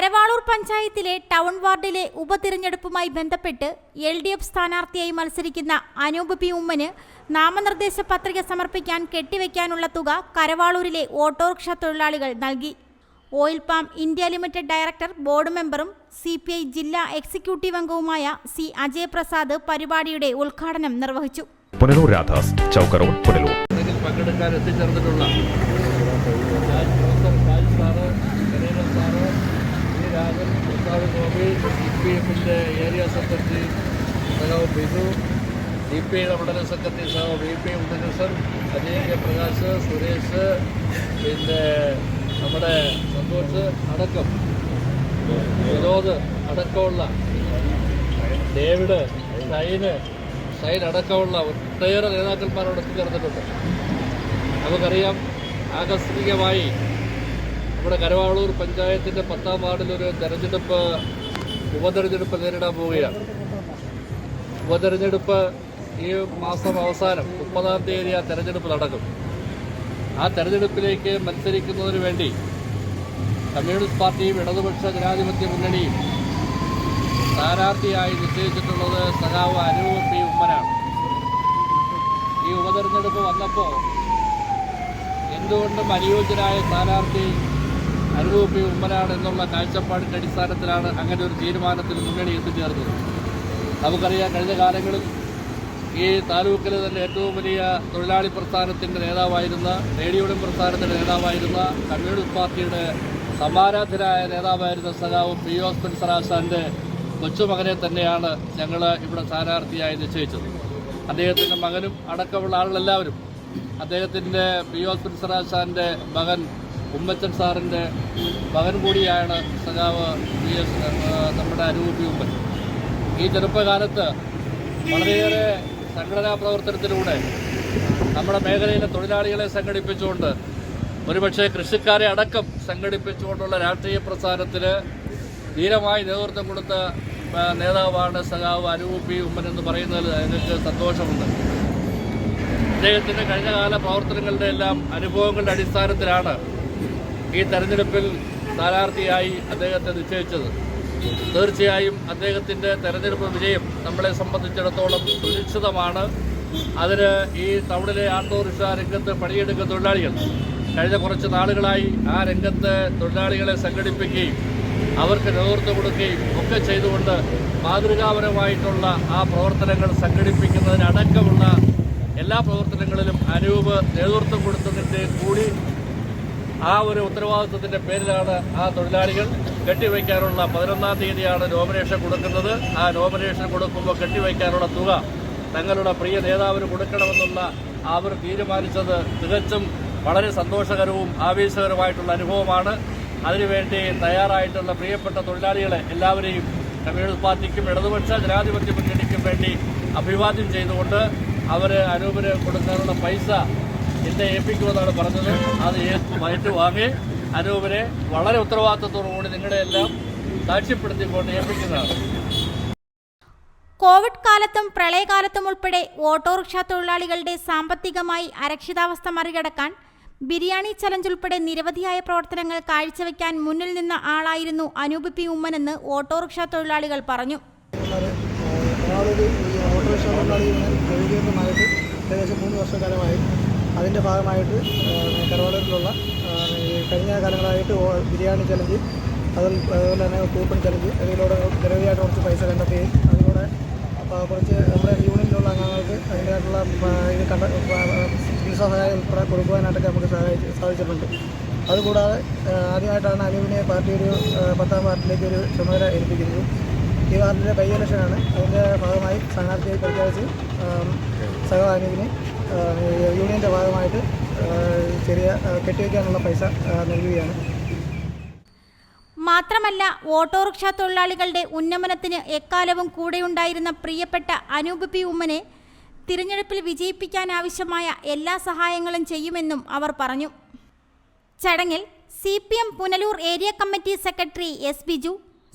കരവാളൂർ പഞ്ചായത്തിലെ ടൗൺ വാർഡിലെ ഉപതിരഞ്ഞെടുപ്പുമായി ബന്ധപ്പെട്ട് എൽ ഡി എഫ് സ്ഥാനാർത്ഥിയായി മത്സരിക്കുന്ന അനൂപ് പി ഉമ്മന് നാമനിർദ്ദേശ പത്രിക സമർപ്പിക്കാൻ കെട്ടിവെക്കാനുള്ള തുക കരവാളൂരിലെ ഓട്ടോറിക്ഷ തൊഴിലാളികൾ നൽകി. Oil palm India limited director board മെമ്പറും സി പി ഐ ജില്ലാ എക്സിക്യൂട്ടീവ് അംഗവുമായ സി അജയ് പ്രസാദ് പരിപാടിയുടെ ഉദ്ഘാടനം നിർവഹിച്ചു. പുനലൂർ രാധാസ് ചൗക്ക് റോഡ് പുനലൂർ പങ്കെടുക്കാൻ എത്തിച്ചേർന്നിട്ടുള്ള Raj professor Shaji sir Kareeran sir V Rajan Prasad Gopi C P എഫിന്റെ ഏരിയ സെക്രട്ടറി സഹോ ബിജു ഡി പി ഐയുടെ മണ്ഡലം സെക്രട്ടറി സഹോ വി പി ഉദ്യോഗസ്ഥൻ അജയ് കെ പ്രകാശ് സുരേഷ് പിന്നെ നമ്മുടെ സന്തോഷ് അടക്കം വിനോദ് അടക്കമുള്ള ഡേവിഡ് സൈന് സൈൻ അടക്കമുള്ള ഒട്ടേറെ നേതാക്കന്മാരോട് എത്തിച്ചേർന്നിട്ടുണ്ട് നമുക്കറിയാം ആകസ്മികമായി നമ്മുടെ കരവാളൂർ പഞ്ചായത്തിന്റെ പത്താം വാർഡിലൊരു തെരഞ്ഞെടുപ്പ് ഉപതെരഞ്ഞെടുപ്പ് നേരിടാൻ പോവുകയാണ്. ഉപതെരഞ്ഞെടുപ്പ് ഈ മാസം അവസാനം മുപ്പതാം തീയതി ആ തെരഞ്ഞെടുപ്പ് നടക്കും. ആ തെരഞ്ഞെടുപ്പിലേക്ക് മത്സരിക്കുന്നതിന് വേണ്ടി കമ്മ്യൂണിസ്റ്റ് പാർട്ടിയും ഇടതുപക്ഷ ജനാധിപത്യ മുന്നണിയും സ്ഥാനാർത്ഥിയായി നിശ്ചയിച്ചിട്ടുള്ളത് സഖാവ് അനൂപ് പി. ഉമ്മനാണ്. ഈ ഉപതെരഞ്ഞെടുപ്പ് വന്നപ്പോൾ എന്തുകൊണ്ടും അനുയോജ്യനായ സ്ഥാനാർത്ഥി അനൂപ് പി ഉമ്മനാണ് എന്നുള്ള കാഴ്ചപ്പാടിന്റെ അടിസ്ഥാനത്തിലാണ് അങ്ങനെ ഒരു തീരുമാനത്തിൽ മുന്നണി എത്തിച്ചേർന്നത്. നമുക്കറിയാം കഴിഞ്ഞ കാലങ്ങളിൽ ഈ താലൂക്കിലെ തന്നെ ഏറ്റവും വലിയ തൊഴിലാളി പ്രസ്ഥാനത്തിന്റെ നേതാവായിരുന്ന റേഡിയോയുടെ പ്രസ്ഥാനത്തിന്റെ നേതാവായിരുന്ന കമ്മ്യൂണിസ്റ്റ് പാർട്ടിയുടെ സമാരാധനായ നേതാവായിരുന്ന സഖാവ് പി ഒ സ്പെൻസർ ആശാന്റെ കൊച്ചുമകനെ തന്നെയാണ് ഞങ്ങൾ ഇവിടെ സ്ഥാനാർത്ഥിയായി നിശ്ചയിച്ചത്. അദ്ദേഹത്തിന്റെ മകനും അടക്കമുള്ള ആളുകളെല്ലാവരും അദ്ദേഹത്തിന്റെ പി ഒ സ്പെൻസർ ആശാന്റെ മകൻ ഉമ്മച്ചൻ സാറിന്റെ മകൻ കൂടിയാണ് സഖാവ് വി എസ് നമ്മുടെ അരൂപി ഉമ്മൻ. ഈ ചെറുപ്പകാലത്ത് വളരെയേറെ സംഘടനാ പ്രവർത്തനത്തിലൂടെ നമ്മുടെ മേഖലയിലെ തൊഴിലാളികളെ സംഘടിപ്പിച്ചുകൊണ്ട് ഒരുപക്ഷെ കൃഷിക്കാരെ അടക്കം സംഘടിപ്പിച്ചുകൊണ്ടുള്ള രാഷ്ട്രീയ പ്രസ്ഥാനത്തിന് ധീരമായി നേതൃത്വം കൊടുത്ത നേതാവാണ് സഖാവ് അനൂപ് ഉമ്മൻ എന്ന് പറയുന്നതിൽ എനിക്ക് സന്തോഷമുണ്ട്. അദ്ദേഹത്തിന്റെ കഴിഞ്ഞകാല പ്രവർത്തനങ്ങളുടെ എല്ലാം അനുഭവങ്ങളുടെ അടിസ്ഥാനത്തിലാണ് ഈ തെരഞ്ഞെടുപ്പിൽ സ്ഥാനാർത്ഥിയായി അദ്ദേഹത്തെ നിശ്ചയിച്ചത്. തീർച്ചയായും അദ്ദേഹത്തിന്റെ തെരഞ്ഞെടുപ്പ് വിജയം നമ്മളെ സംബന്ധിച്ചിടത്തോളം സുരക്ഷിതമാണ്. അതിന് ഈ ടൗണിലെ ഓട്ടോറിക്ഷ രംഗത്ത് പണിയെടുക്കുന്ന തൊഴിലാളികൾ കഴിഞ്ഞ കുറച്ച് നാളുകളായി ആ രംഗത്ത് തൊഴിലാളികളെ സംഘടിപ്പിക്കുകയും അവർക്ക് നേതൃത്വം കൊടുക്കുകയും ഒക്കെ ചെയ്തുകൊണ്ട് മാതൃകാപരമായിട്ടുള്ള ആ പ്രവർത്തനങ്ങൾ സംഘടിപ്പിക്കുന്നതിനടക്കമുള്ള എല്ലാ പ്രവർത്തനങ്ങളിലും അനൂപ് നേതൃത്വം കൊടുത്തതിന്റെ കൂടി ആ ഒരു ഉത്തരവാദിത്വത്തിന്റെ പേരിലാണ് ആ തൊഴിലാളികൾ കെട്ടിവയ്ക്കാനുള്ള പതിനൊന്നാം തീയതിയാണ് നോമിനേഷൻ കൊടുക്കുന്നത്. ആ നോമിനേഷൻ കൊടുക്കുമ്പോൾ കെട്ടിവയ്ക്കാനുള്ള തുക തങ്ങളുടെ പ്രിയ നേതാവിന് കൊടുക്കണമെന്നുള്ള അവർ തീരുമാനിച്ചത് തികച്ചും വളരെ സന്തോഷകരവും ആവേശകരവുമായിട്ടുള്ള അനുഭവമാണ്. അതിനുവേണ്ടി തയ്യാറായിട്ടുള്ള പ്രിയപ്പെട്ട തൊഴിലാളികളെ എല്ലാവരെയും കമ്മ്യൂണിസ്റ്റ് പാർട്ടിക്കും ഇടതുപക്ഷ ജനാധിപത്യ മുന്നണിക്കും വേണ്ടി അഭിവാദ്യം ചെയ്തുകൊണ്ട് അവർ അനൂപിന് കൊടുക്കാനുള്ള പൈസ എന്നെ ഏൽപ്പിക്കുമെന്നാണ് പറഞ്ഞത്. അത് വയറ്റ് വാങ്ങി. അനൂപിനെ വളരെ ഉത്തരവാദിത്വത്തോടുകൂടി നിങ്ങളുടെ എല്ലാം സാക്ഷ്യപ്പെടുത്തിക്കൊണ്ട് ഏൽപ്പിക്കുന്നതാണ്. കോവിഡ് കാലത്തും പ്രളയകാലത്തും ഉൾപ്പെടെ ഓട്ടോറിക്ഷ തൊഴിലാളികളുടെ സാമ്പത്തികമായി അരക്ഷിതാവസ്ഥ മറികടക്കാൻ ബിരിയാണി ചലഞ്ച് ഉൾപ്പെടെ നിരവധിയായ പ്രവർത്തനങ്ങൾ കാഴ്ചവെക്കാൻ മുന്നിൽ നിന്ന ആളായിരുന്നു അനൂപ് പി ഉമ്മനെന്ന് ഓട്ടോറിക്ഷ തൊഴിലാളികൾ പറഞ്ഞു. ഏകദേശം മൂന്ന് വർഷക്കാലമായി. അതിന്റെ ഭാഗമായിട്ട് കരവാളൂരിലുള്ള കഴിഞ്ഞ കാലങ്ങളായിട്ട് ബിരിയാണി ചലഞ്ച് അതിൽ അതുപോലെ തന്നെ കൂപ്പൺ ചലഞ്ച് അതിലൂടെ നിരവധിയായിട്ട് കുറച്ച് പൈസ കണ്ടെത്തുകയും അതിലൂടെ കുറച്ച് നമ്മുടെ യൂണിയനിലുള്ള അംഗങ്ങൾക്ക് അതിന്റെതായിട്ടുള്ള ഇത് കണ്ട ചികിത്സാ സഹായം കൊടുക്കുവാനായിട്ടൊക്കെ നമുക്ക് സഹായിച്ച് സാധിച്ചിട്ടുണ്ട്. അതുകൂടാതെ ആദ്യമായിട്ടാണ് അനൂപിനെ പാർട്ടി ഒരു പത്താം വാർഡിലേക്ക് ഒരു ചുമതല ഏൽപ്പിക്കുന്നത്. ഈ വാർഡിന്റെ ബൈ ഇലക്ഷനാണ്. അതിന്റെ ഭാഗമായി സ്ഥാനാർത്ഥിയെ പ്രഖ്യാപിച്ച് സഹ അനൂപിന് യൂണിയന്റെ ഭാഗമായിട്ട് ചെറിയ കെട്ടിവെക്കാനുള്ള പൈസ നൽകുകയാണ്. മാത്രമല്ല ഓട്ടോറിക്ഷ തൊഴിലാളികളുടെ ഉന്നമനത്തിന് എക്കാലവും കൂടെയുണ്ടായിരുന്ന പ്രിയപ്പെട്ട അനൂപ് പി ഉമ്മനെ തിരഞ്ഞെടുപ്പിൽ വിജയിപ്പിക്കാനാവശ്യമായ എല്ലാ സഹായങ്ങളും ചെയ്യുമെന്നും അവർ പറഞ്ഞു. ചടങ്ങിൽ C P M Punalur area committee secretary S Biju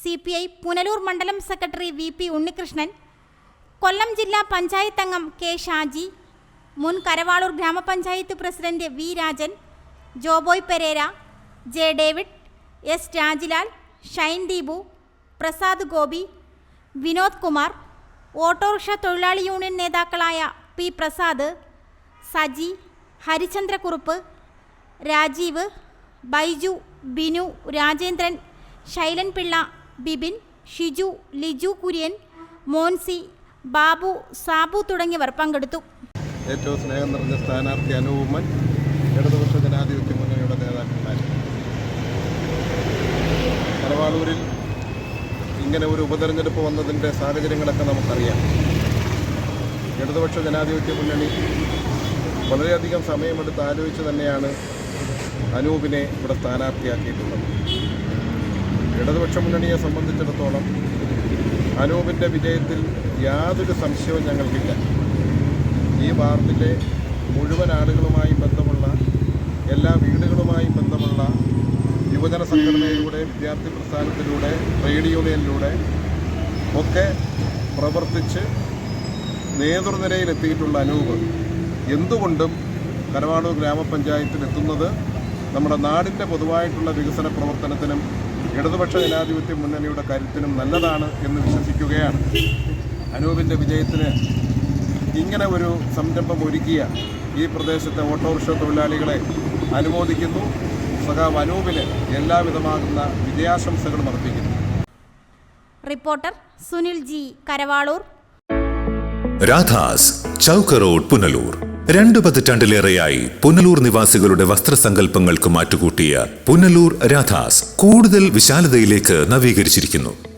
C P I Punalur മണ്ഡലം secretary V P Unnikrishnan Kollam ജില്ലാ പഞ്ചായത്ത് അംഗം കെ ഷാജി മുൻ കരവാളൂർ ഗ്രാമപഞ്ചായത്ത് president V Rajan Joboy Pereira J David S Rajilal Shine Deepu Prasad Gopi Vinod Kumar autorickshaw തൊഴിലാളി union നേതാക്കളായ P Prasad Saji Harichandrakurup Rajeev Baiju Binu Rajendran Shailan Pillai Bibin Shiju Liju Kurian Monsy Babu Sabu തുടങ്ങിയവർ പങ്കെടുത്തു. ഏറ്റവും സ്നേഹം നിറഞ്ഞ സ്ഥാനാർത്ഥി അനൂപമൻ ഇടതുപക്ഷ ജനാധിപത്യ മുന്നണിയുടെ നേതാക്കന്മാർ കരവാളൂരിൽ ഇങ്ങനെ ഒരു ഉപതെരഞ്ഞെടുപ്പ് വന്നതിന്റെ സാഹചര്യങ്ങളൊക്കെ നമുക്കറിയാം. ഇടതുപക്ഷ ജനാധിപത്യ മുന്നണി വളരെയധികം സമയമെടുത്ത് ആലോചിച്ച് തന്നെയാണ് അനൂപിനെ ഇവിടെ സ്ഥാനാർത്ഥിയാക്കിയിട്ടുള്ളത്. ഇടതുപക്ഷ മുന്നണിയെ സംബന്ധിച്ചിടത്തോളം അനൂപിന്റെ വിജയത്തിൽ യാതൊരു സംശയവും ഞങ്ങൾക്കില്ല. ഈ വാർഡിലെ മുഴുവൻ ആളുകളുമായി ബന്ധമുള്ള എല്ലാ വീടുകളുമായി ബന്ധമുള്ള യുവജന സംഘടനയിലൂടെ വിദ്യാർത്ഥി പ്രസ്ഥാനത്തിലൂടെ ട്രേഡ് യൂണിയനിലൂടെ ഒക്കെ പ്രവർത്തിച്ച് നേതൃനിരയിലെത്തിയിട്ടുള്ള അനൂപ് എന്തുകൊണ്ടും കരവാടൂർ ഗ്രാമപഞ്ചായത്തിൽ എത്തുന്നത് നമ്മുടെ നാടിന്റെ പൊതുവായിട്ടുള്ള വികസന പ്രവർത്തനത്തിനും ഇടതുപക്ഷ ജനാധിപത്യ മുന്നണിയുടെ കരുത്തിനും നല്ലതാണ് എന്ന് വിശ്വസിക്കുകയാണ്. അനൂപിന്റെ വിജയത്തിന് ഇങ്ങനെ ഒരു സംരംഭം ഒരുക്കിയ ഈ പ്രദേശത്തെ ഓട്ടോറിക്ഷ തൊഴിലാളികളെ അനുമോദിക്കുന്നു. സഖാവ് അനൂപിന് എല്ലാവിധമാകുന്ന വിജയാശംസകളും അർപ്പിക്കുന്നു. Reporter Sunil G Karavalur. Radhas Chowk road Punalur. രണ്ടു പതിറ്റാണ്ടിലേറെയായി പുനലൂർ നിവാസികളുടെ വസ്ത്രസങ്കല്പങ്ങൾക്ക് മാറ്റുകൂട്ടിയ പുനലൂർ രാധാസ് കൂടുതൽ വിശാലതയിലേക്ക് നവീകരിച്ചിരിക്കുന്നു.